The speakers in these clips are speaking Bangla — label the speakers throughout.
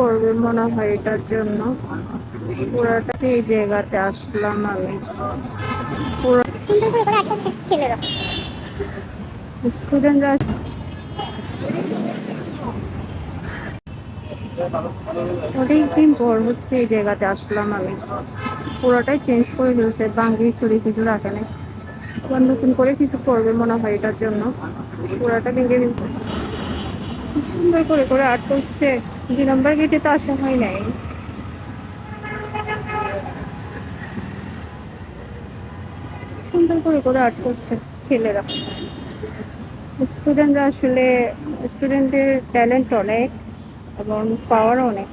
Speaker 1: করবে মনে হয় এটার জন্য। পুরাটা এই জায়গাতে আসলাম আমি। পুরো স্টুডেন্টরা অনেকদিন পর হচ্ছে এই জায়গাতে আসলাম আমি। পুরোটাই চেঞ্জ করে ফেলছে, বাঙ্গি ছড়ি কিছু রাখে নাই। নতুন করে কিছু করবে মনে হয় এটার জন্য। পুরোটা ভেঙে ফেলছে। সুন্দর করে করে আর্ট করছে। দুই নম্বর গেটে তো আসা হয় নাই। সুন্দর করে করে আর্ট করছে ছেলেরা। স্টুডেন্টরা আসলে স্টুডেন্টদের ট্যালেন্ট অনেক এবং পাওয়ার অনেক।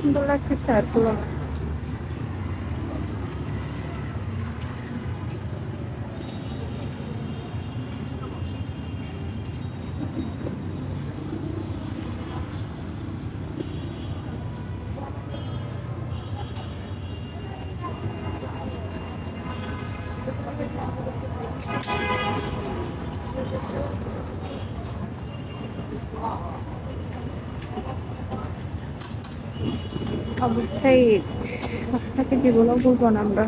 Speaker 1: সুন্দর লাগতেছে আর্টগুলো অবশ্যই। আপনাকে জীবনও বলব না আমরা।